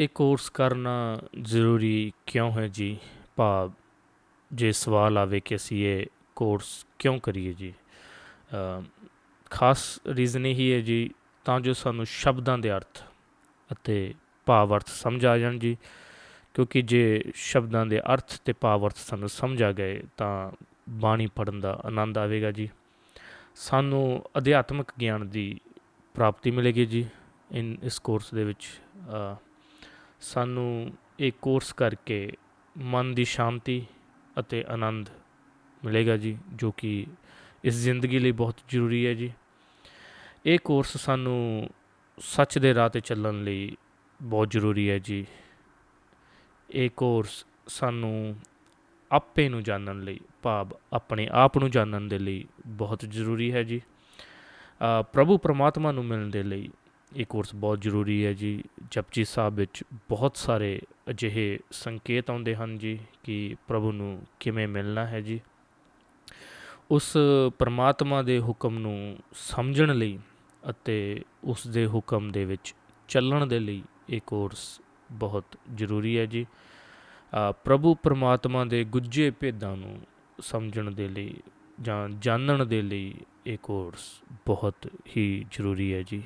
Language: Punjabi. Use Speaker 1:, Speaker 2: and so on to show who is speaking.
Speaker 1: ਇਹ ਕੋਰਸ ਕਰਨਾ ਜ਼ਰੂਰੀ ਕਿਉਂ ਹੈ ਜੀ? ਭਾਵ ਜੇ ਸਵਾਲ ਆਵੇ ਕਿ ਅਸੀਂ ਇਹ ਕੋਰਸ ਕਿਉਂ ਕਰੀਏ ਜੀ? ਖਾਸ ਰੀਜ਼ਨ ਇਹੀ ਹੈ ਜੀ, ਤਾਂ ਜੋ ਸਾਨੂੰ ਸ਼ਬਦਾਂ ਦੇ ਅਰਥ ਅਤੇ ਭਾਵ ਅਰਥ ਸਮਝ ਆ ਜਾਣ ਜੀ। ਕਿਉਂਕਿ ਜੇ ਸ਼ਬਦਾਂ ਦੇ ਅਰਥ ਤੇ ਭਾਵ ਅਰਥ ਸਾਨੂੰ ਸਮਝ ਆ ਗਏ, ਤਾਂ ਬਾਣੀ ਪੜਨ ਦਾ ਆਨੰਦ ਆਵੇਗਾ ਜੀ। ਸਾਨੂੰ ਅਧਿਆਤਮਿਕ ਗਿਆਨ ਦੀ ਪ੍ਰਾਪਤੀ ਮਿਲੇਗੀ ਜੀ, ਇਨ, ਇਸ ਕੋਰਸ ਦੇ ਵਿੱਚ। ਸਾਨੂੰ ਇਹ ਕੋਰਸ ਕਰਕੇ ਮਨ ਦੀ ਸ਼ਾਂਤੀ ਅਤੇ ਆਨੰਦ ਮਿਲੇਗਾ ਜੀ, ਜੋ ਕਿ ਇਸ ਜ਼ਿੰਦਗੀ ਲਈ ਬਹੁਤ ਜ਼ਰੂਰੀ ਹੈ ਜੀ। ਇਹ ਕੋਰਸ ਸਾਨੂੰ ਸੱਚ ਦੇ ਰਾਹ ਤੇ ਚੱਲਣ ਲਈ ਬਹੁਤ ਜ਼ਰੂਰੀ ਹੈ ਜੀ। ਇਹ ਕੋਰਸ ਸਾਨੂੰ ਆਪੇ ਨੂੰ ਜਾਣਨ ਲਈ, ਭਾਵ ਆਪਣੇ ਆਪ ਨੂੰ ਜਾਣਨ ਦੇ ਲਈ ਬਹੁਤ ਜ਼ਰੂਰੀ ਹੈ ਜੀ। ਪ੍ਰਭੂ ਪਰਮਾਤਮਾ ਨੂੰ ਮਿਲਣ ਦੇ ਲਈ ਇਹ ਕੋਰਸ ਬਹੁਤ ਜ਼ਰੂਰੀ ਹੈ ਜੀ। ਜਪਜੀ ਸਾਹਿਬ ਵਿੱਚ ਬਹੁਤ ਸਾਰੇ ਅਜਿਹੇ ਸੰਕੇਤ ਆਉਂਦੇ ਹਨ ਜੀ ਕਿ ਪ੍ਰਭੂ ਨੂੰ ਕਿਵੇਂ ਮਿਲਣਾ ਹੈ ਜੀ। ਉਸ ਪਰਮਾਤਮਾ ਦੇ ਹੁਕਮ ਨੂੰ ਸਮਝਣ ਲਈ ਅਤੇ ਉਸ ਦੇ ਹੁਕਮ ਦੇ ਵਿੱਚ ਚੱਲਣ ਦੇ ਲਈ ਇਹ ਕੋਰਸ ਬਹੁਤ ਜ਼ਰੂਰੀ ਹੈ ਜੀ। ਪ੍ਰਭੂ ਪਰਮਾਤਮਾ ਦੇ ਗੁੱਜੇ ਭੇਦਾਂ ਨੂੰ ਸਮਝਣ ਦੇ ਲਈ ਜਾਂ ਜਾਣਨ ਦੇ ਲਈ ਇਹ ਕੋਰਸ ਬਹੁਤ ਹੀ ਜ਼ਰੂਰੀ ਹੈ ਜੀ।